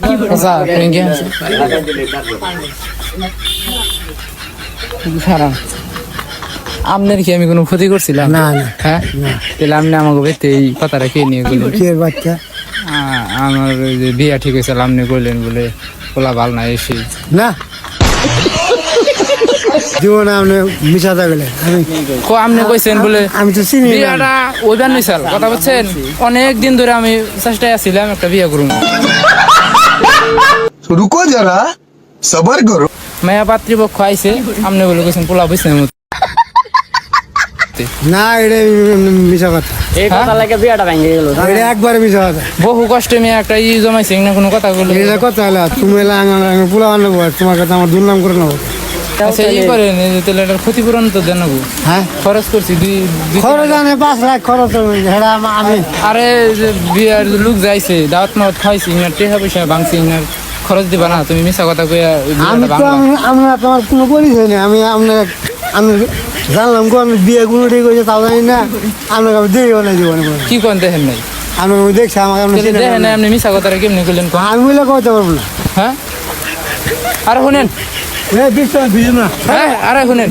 ট্রেঙ্গি আপনার কি আমি কোনো ক্ষতি করছিলাম না, না। হ্যাঁ তাহলে আপনি আমাকে বেতে এই কথাটা কে নিয়ে গেলেন কে বাচ্চা আমার ওই যে বিয়া ঠিক হয়েছে আপনি কইলেন বলে পোলা ভালো না এসে না জীবনে আপনি গেলেন আমি কো আপনি কইছেন বলে আমি তো চিনি বিয়াটা ওইবার নিছাল কথা বলছেন অনেক দিন ধরে আমি চেষ্টায় আছিলাম একটা বিয়া করুন তো রুকো যারা সবার করো মায়া পাত্রীপক্ষ আইছে আপনি বলে গেছেন পোলা বইছেন না এটা মিশা কথা। এই হ্যাঁ? কথা লাগে বিয়াটা ভাঙে গেল। এটা একবার মিশা কথা। বহু কষ্টে মেয়ে একটা ই জমাইছে না কোনো কথা বলে এটা কথা হলো তুমি লাং পোলা আনব তোমার কথা আমার দুর্নাম করে নেব। আচ্ছা ই করেন এই যে তাহলে এটার ক্ষতিপূরণ তো দেন গো। হ্যাঁ খরচ করছি দুই দুই- খরচ আনে পাঁচ লাখ খরচ আমি আরে যে বিয়ার লোক যাইছে দাওয়াত মাওয়াত খাইছি ইনার টেহা পয়সা ভাঙছি ইনার খরচ দিবা না তুমি মিছা কথা কইয়া আমি তো তোমার কোনো পরিচয় নেই আমি আপনার আমি জানলাম কো আমি বিয়ে কোনো ঠিক হয়েছে তাও জানি না আপনাকে আমি দেখিও না জীবনে কি কোন দেখেন নাই আমি দেখছি আমাকে আপনি দেখেন না। আপনি মিছা কথাটা কেমনি করলেন? আমি বলে কইতে পারব না হ্যাঁ আরে শুনেন এ, বিশ্বাস ভিজে না হ্যাঁ আরে শুনেন।